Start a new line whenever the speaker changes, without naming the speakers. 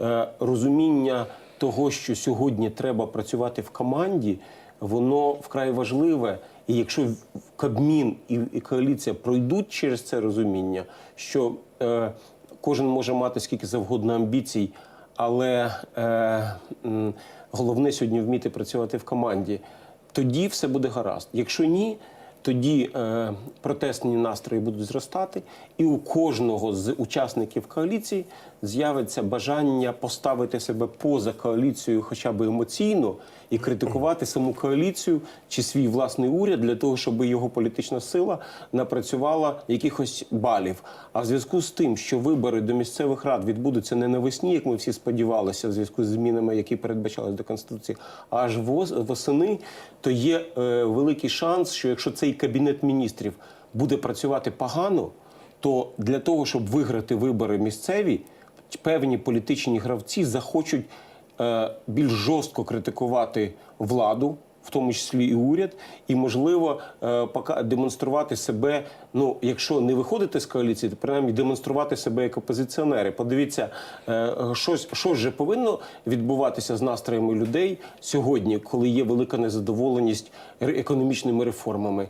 е, розуміння того, що сьогодні треба працювати в команді, воно вкрай важливе. І якщо Кабмін і, коаліція пройдуть через це розуміння, що е, кожен може мати скільки завгодно амбіцій, але е, головне сьогодні вміти працювати в команді, тоді все буде гаразд. Якщо ні, тоді е, протестні настрої будуть зростати, і у кожного з учасників коаліції з'явиться бажання поставити себе поза коаліцією, хоча б емоційно, і критикувати саму коаліцію чи свій власний уряд для того, щоб його політична сила напрацювала якихось балів. А в зв'язку з тим, що вибори до місцевих рад відбудуться не навесні, як ми всі сподівалися, в зв'язку з змінами, які передбачались до конституції, а аж восени, то є е, великий шанс, що якщо цей кабінет міністрів буде працювати погано, то для того, щоб виграти вибори місцеві, певні політичні гравці захочуть е, більш жорстко критикувати владу. В тому числі і уряд, і можливо е, демонструвати себе. Ну, якщо не виходити з коаліції, то принаймні демонструвати себе як опозиціонери. Подивіться, е, щось що ж повинно відбуватися з настроями людей сьогодні, коли є велика незадоволеність економічними реформами.